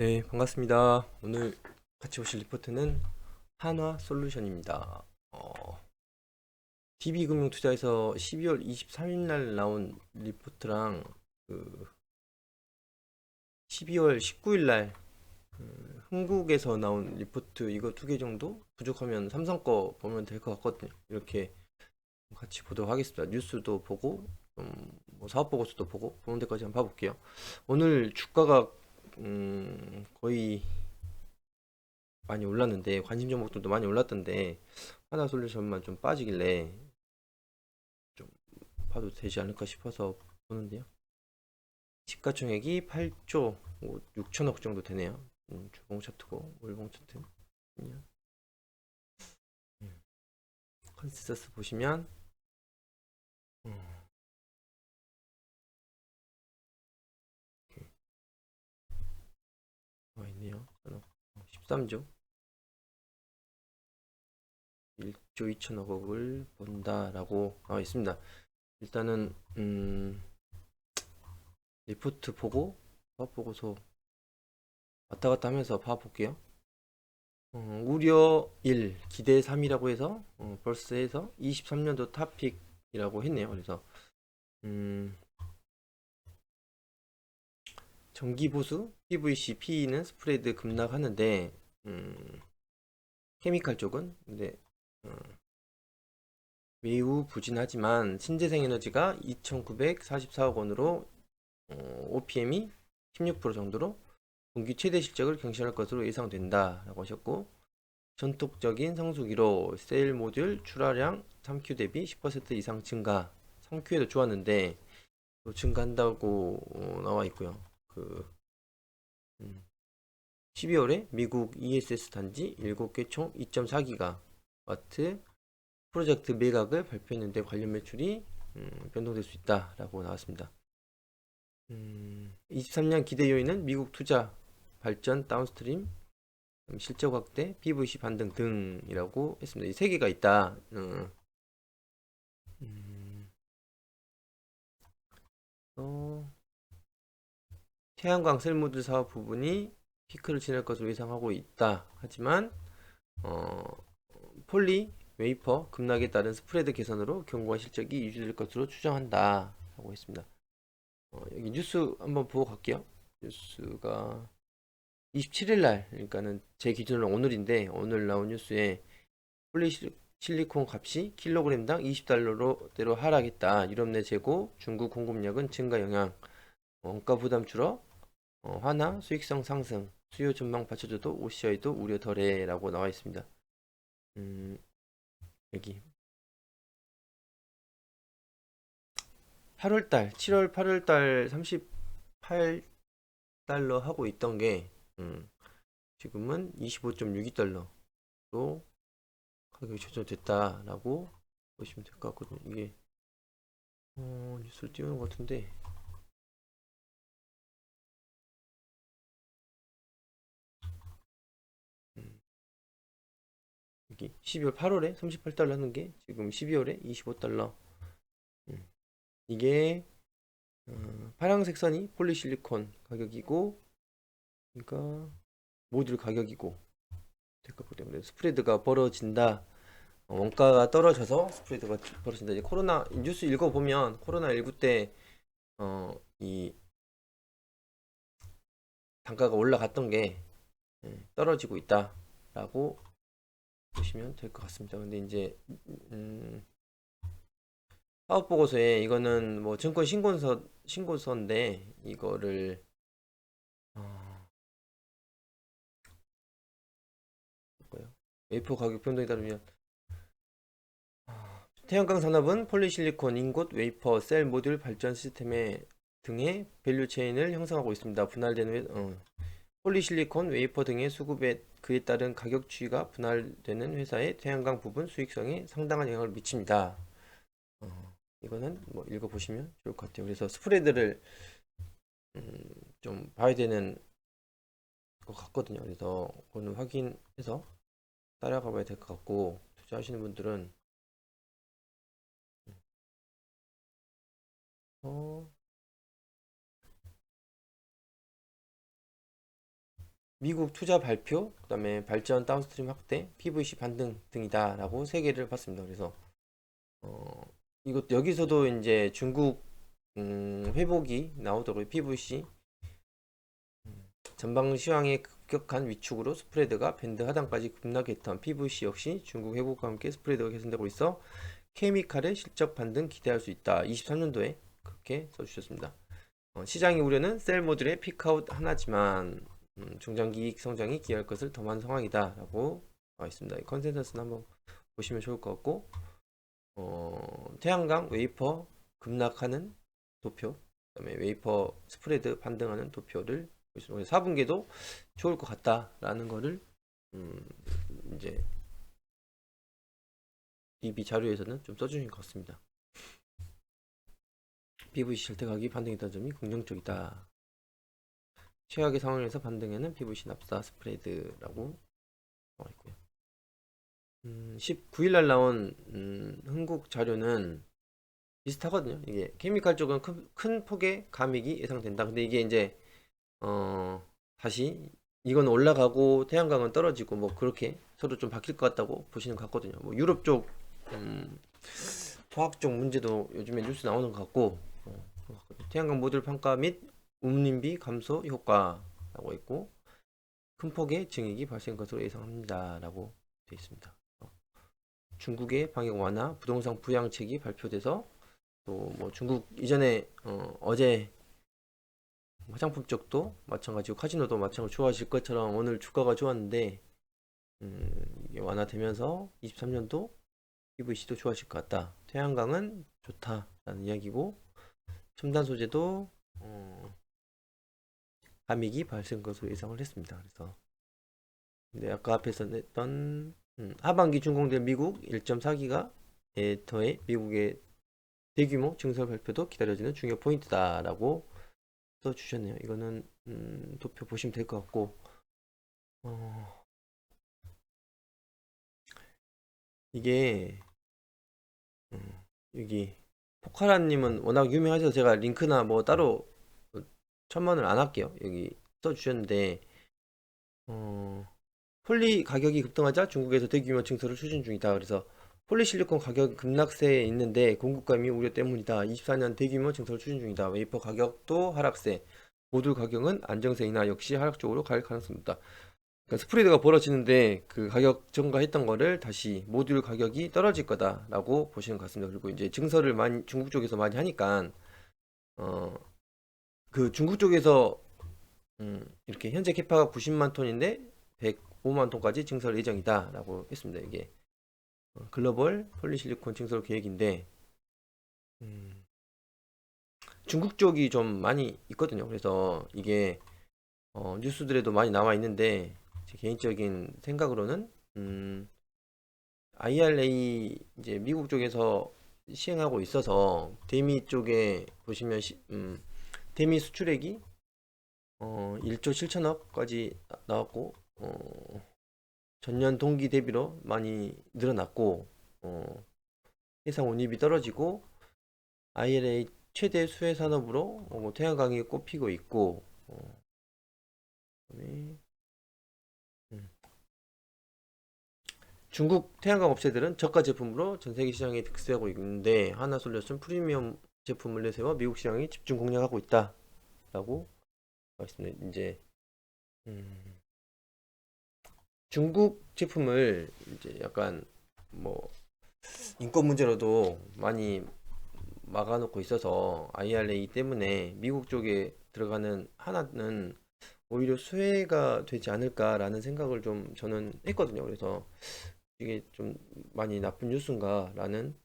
네, 반갑습니다. 오늘 같이 보실 리포트는 한화 솔루션입니다. 어, DB금융투자에서 12월 23일 날 나온 리포트랑 그 12월 19일 날그 흥국에서 나온 리포트 이거 두 개 정도 부족하면 삼성 거 보면 될 것 같거든요. 이렇게 같이 보도록 하겠습니다. 뉴스도 보고 좀뭐 사업 보고서도 보고 보는 데까지 한번 봐볼게요. 오늘 주가가 음, 거의 많이 올랐는데 관심 종목들도 많이 올랐던데 하나 솔루션만 좀 빠지길래 좀 봐도 되지 않을까 싶어서 보는데요. 시가총액이 8조 6천억 정도 되네요. 음, 주봉 차트고 월봉 차트. 음. 컨센서스 보시면 음, 13조 1조 2천억을 본다라고 나와 있습니다. 일단은 음, 리포트 보고 파업 보고서 왔다 갔다 하면서 파업 볼게요. 어, 우려 1, 기대 3이라고 해서 어, 벌스에서 23년도 탑픽이라고 했네요. 그래서 음, 전기보수, PVC, PE는 스프레드 급락하는데 음, 케미칼 쪽은? 근데 어, 매우 부진하지만 신재생 에너지가 2,944억 원으로 어, OPM이 16% 정도로 분기 최대 실적을 경신할 것으로 예상된다라고 하셨고 전통적인 성수기로 셀 모듈 출하량 3Q 대비 10% 이상 증가 3Q에도 좋았는데 또 증가한다고 어, 나와 있고요. 그 음, 12월에 미국 ESS 단지 7개 총 2.4기가와트 프로젝트 매각을 발표했는데 관련 매출이 음, 변동될 수 있다라고 나왔습니다. 음, 23년 기대 요인은 미국 투자 발전 다운스트림 음, 실적 확대 PVC 반등 등이라고 했습니다. 이 세 개가 있다. 음, 음, 어, 태양광 셀모드 사업 부분이 피크를 지날 것으로 예상하고 있다. 하지만 어, 폴리 웨이퍼 급락에 따른 스프레드 개선으로 견고한 실적이 유지될 것으로 추정한다. 라고 했습니다. 어, 여기 뉴스 한번 보고 갈게요. 뉴스가 27일 날, 그러니까는 제 기준으로 오늘인데, 오늘 나온 뉴스에 폴리실리콘 값이 킬로그램당 20달러로 하락했다. 유럽 내 재고, 중국 공급량은 증가 영향, 원가 부담 줄어, 어, 화나 수익성 상승, 수요 전망 받쳐줘도 OCI도 우려 덜해라고 나와 있습니다. 음, 여기 8월달, 7월 8월달 38달러 하고 있던 게 음, 지금은 25.62달러로 가격이 조정됐다라고 보시면 될 것 같거든요. 이게 어, 뉴스를 띄우는 것 같은데 여기 12월 8월에 38달러 하는 게 지금 12월에 25달러. 음. 이게 어, 파란색 선이 폴리실리콘 가격이고 그러니까 모듈 가격이고 될것 때문에 스프레드가 벌어진다. 어, 원가가 떨어져서 스프레드가 벌어진다. 이제 코로나 뉴스 읽어보면 코로나 19 때 어, 이 단가가 올라갔던 게 예, 떨어지고 있다 라고 보시면 될 것 같습니다. 근데 이제 음, 사업 보고서에 이거는 뭐 증권 신고서 신고서인데 이거를 어, 뭐요? 웨이퍼 가격 변동에 따르면 어, 태양광 산업은 폴리실리콘, 인곳, 웨이퍼, 셀 모듈 발전 시스템의 등의 밸류 체인을 형성하고 있습니다. 분할되는 어, 폴리실리콘, 웨이퍼 등의 수급에 그에 따른 가격 추이가 분할되는 회사의 태양광 부분 수익성에 상당한 영향을 미칩니다. 어, 이거는 뭐 읽어보시면 좋을 것 같아요. 그래서 스프레드를 음, 좀 봐야 되는 것 같거든요. 그래서 오늘 확인해서 따라가 봐야 될 것 같고 투자하시는 분들은 어, 미국 투자 발표, 그 다음에 발전 다운스트림 확대, PVC 반등 등이다라고 세 개를 봤습니다. 그래서 어, 이것 여기서도 이제 중국 음, 회복이 나오더라고요. PVC 음, 전방 시황의 급격한 위축으로 스프레드가 밴드 하단까지 급락했던 PVC 역시 중국 회복과 함께 스프레드가 개선되고 있어 케미칼의 실적 반등 기대할 수 있다. 23년도에 그렇게 써주셨습니다. 어, 시장의 우려는 셀 모듈의 피크아웃 하나지만 음, 중장기 이익 성장이 기여할 것을 더한 상황이다 라고 나와 있습니다. 이 컨센서스는 한번 보시면 좋을 것 같고 어, 태양광 웨이퍼 급락하는 도표, 그다음에 웨이퍼 스프레드 반등하는 도표를 보시면 4분기도 좋을 것 같다라는 거를 음, 이제 DB 자료에서는 좀 써주신 것 같습니다. PVC 절대가격이 반등했다는 점이 긍정적이다. 최악의 상황에서 반등에는 PVC 납사 스프레드라고 나와 있고요. 음, 19일 날 나온 음, 흥국 자료는 비슷하거든요. 이게 케미칼 쪽은 큰, 큰 폭의 감익이 예상된다. 근데 이게 이제 어, 다시 이건 올라가고 태양광은 떨어지고 뭐 그렇게 서로 좀 바뀔 것 같다고 보시는 것 같거든요. 뭐 유럽 쪽 음, 화학 쪽 문제도 요즘에 뉴스 나오는 것 같고 어, 태양광 모듈 판가 및 운임비 감소 효과라고 있고 큰 폭의 증액이 발생 것으로 예상합니다라고 되어 있습니다. 어, 중국의 방역 완화 부동산 부양책이 발표돼서 또 뭐 중국 이전에 어, 어제 화장품 쪽도 마찬가지고 카지노도 마찬가지로 좋아질 것처럼 오늘 주가가 좋았는데 음, 완화되면서 23년도 PVC도 좋아질 것 같다. 태양광은 좋다라는 이야기고 첨단 소재도 어, 감익이 발생 것으로 예상을 했습니다. 그래서 근데 아까 앞에서 냈던 음, 하반기 준공될 미국 1.4기가 에터의 미국의 대규모 증설 발표도 기다려지는 중요 포인트다라고 써 주셨네요. 이거는 음, 도표 보시면 될 것 같고 어, 이게 음, 여기 포카라님은 워낙 유명하셔서 제가 링크나 뭐 따로 첨언을 안 할게요. 여기 써주셨는데 어, 폴리 가격이 급등하자 중국에서 대규모 증설을 추진 중이다. 그래서 폴리실리콘 가격 급락세에 있는데 공급감이 우려 때문이다. 24년 대규모 증설 추진 중이다. 웨이퍼 가격도 하락세, 모듈 가격은 안정세이나 역시 하락 쪽으로 갈 가능성이 있다. 그러니까 스프레드가 벌어지는데 그 가격 증가했던 거를 다시 모듈 가격이 떨어질 거다라고 보시는 것 같습니다. 그리고 이제 증설을 많이 중국 쪽에서 많이 하니까 어 그 중국 쪽에서 음 이렇게 현재 캐파가 90만 톤인데 105만 톤까지 증설 예정이다라고 했습니다. 이게 어, 글로벌 폴리실리콘 증설 계획인데 음, 중국 쪽이 좀 많이 있거든요. 그래서 이게 어, 뉴스들에도 많이 나와 있는데 제 개인적인 생각으로는 음, IRA 이제 미국 쪽에서 시행하고 있어서 대미 쪽에 보시면 시, 음, 대미 수출액이 어, 1조 7천억까지 나왔고 어, 전년 동기 대비로 많이 늘어났고 어, 해상 운입이 떨어지고 ILA 최대 수혜 산업으로 어, 뭐 태양광이 꼽히고 있고 어, 음. 중국 태양광 업체들은 저가 제품으로 전 세계 시장에 득세하고 있는데 하나솔루션 프리미엄 제품을 내세워 미국 시장에 집중 공략하고 있다라고 말씀드립니다. 이제 음. 중국 제품을 이제 약간 뭐 인권 문제로도 많이 막아놓고 있어서 IRA 때문에 미국 쪽에 들어가는 하나는 오히려 수혜가 되지 않을까라는 생각을 좀 저는 했거든요. 그래서 이게 좀 많이 나쁜 뉴스인가라는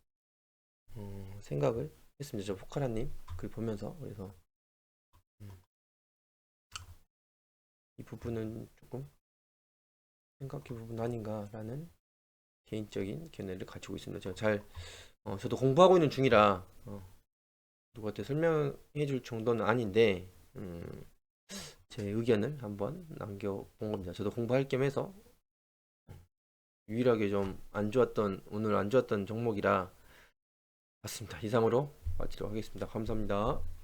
어, 생각을 했습니다. 저 포카라님 글 보면서 그래서 음, 이 부분은 조금 생각해 부분 아닌가라는 개인적인 견해를 가지고 있습니다. 제가 잘 어, 저도 공부하고 있는 중이라 어, 누구한테 설명해 줄 정도는 아닌데 음, 제 의견을 한번 남겨본 겁니다. 저도 공부할 겸 해서 유일하게 좀 안 좋았던 오늘 안 좋았던 종목이라 맞습니다. 이상으로 마치도록 하겠습니다. 감사합니다.